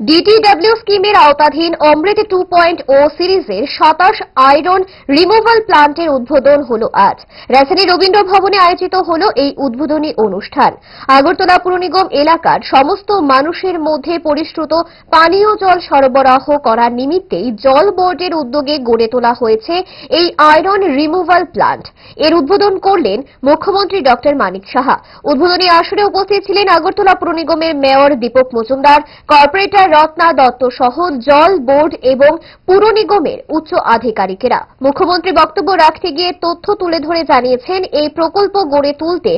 ডিটিডব্লিউ স্কিমের আওতাধীন অমৃত two point ও সিরিজের সাতাশ আয়রন রিমুভাল প্লান্টের উদ্বোধন হল আজ। রাজধানী রবীন্দ্র ভবনে আয়োজিত হল এই উদ্বোধনী অনুষ্ঠান। আগরতলা পুর নিগম এলাকার সমস্ত মানুষের মধ্যে পরিশ্রুত পানীয় জল সরবরাহ করার নিমিত্তেই জল বোর্ডের উদ্যোগে গড়ে তোলা হয়েছে এই আয়রন রিমুভাল প্লান্ট এর উদ্বোধন করলেন মুখ্যমন্ত্রী ডক্টর মানিক সাহা। উদ্বোধনী আসরে উপস্থিত ছিলেন আগরতলা পুর নিগমের মেয়র দীপক মজুমদার, কর্পোরেটর রত্না দত্ত সহ জল বোর্ড এবং পুর নিগমের উচ্চ আধিকারিকেরা। মুখ্যমন্ত্রী বক্তব্য রাখতে গিয়ে তথ্য তুলে ধরে জানিয়েছেন, এই প্রকল্প গড়ে তুলতে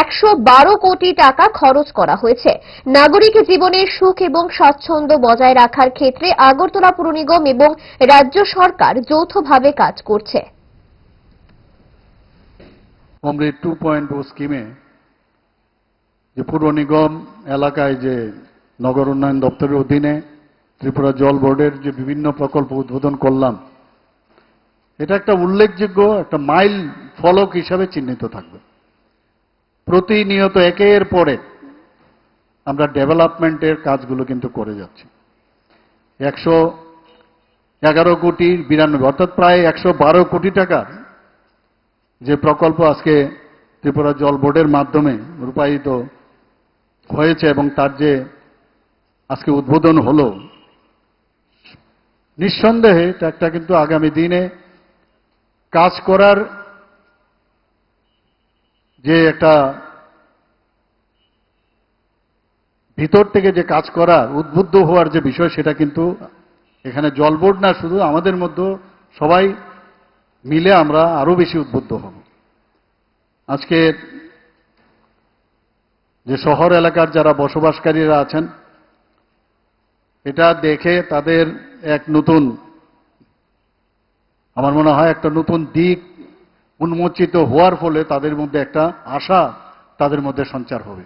একশো বারো কোটি টাকা খরচ করা হয়েছে। নাগরিক জীবনের সুখ এবং স্বাচ্ছন্দ্য বজায় রাখার ক্ষেত্রে আগরতলা পুর নিগম এবং রাজ্য সরকার যৌথভাবে কাজ করছে। অমৃত টু পয়েন্ট স্কিমে যে পুর নিগম এলাকায় যে নগর উন্নয়ন দপ্তরের অধীনে ত্রিপুরা জল বোর্ডের যে বিভিন্ন প্রকল্প উদ্বোধন করলাম, এটা একটা উল্লেখযোগ্য, একটা মাইল ফলক হিসাবে চিহ্নিত থাকবে। প্রতিনিয়ত একের পরে আমরা ডেভেলপমেন্টের কাজগুলো কিন্তু করে যাচ্ছি। একশো এগারো কোটি বিরানব্বই, অর্থাৎ প্রায় একশো বারো কোটি টাকার যে প্রকল্প আজকে ত্রিপুরা জল বোর্ডের মাধ্যমে রূপায়িত হয়েছে এবং তার যে আজকে উদ্বোধন হলো। নিঃসন্দেহে এটা একটা কিন্তু আগামী দিনে কাজ করার যে একটা ভিতর থেকে যে কাজ করার উদ্বুদ্ধ হওয়ার যে বিষয়, সেটা কিন্তু এখানে জল বোর্ড না, শুধু আমাদের মধ্যে সবাই মিলে আমরা আরও বেশি উদ্বুদ্ধ হব। আজকে যে শহর এলাকার যারা বসবাসকারীরা আছেন এটা দেখে তাদের এক নতুন, আমার মনে হয় একটা নতুন দিক উন্মোচিত হওয়ার ফলে তাদের মধ্যে একটা আশা তাদের মধ্যে সঞ্চার হবে।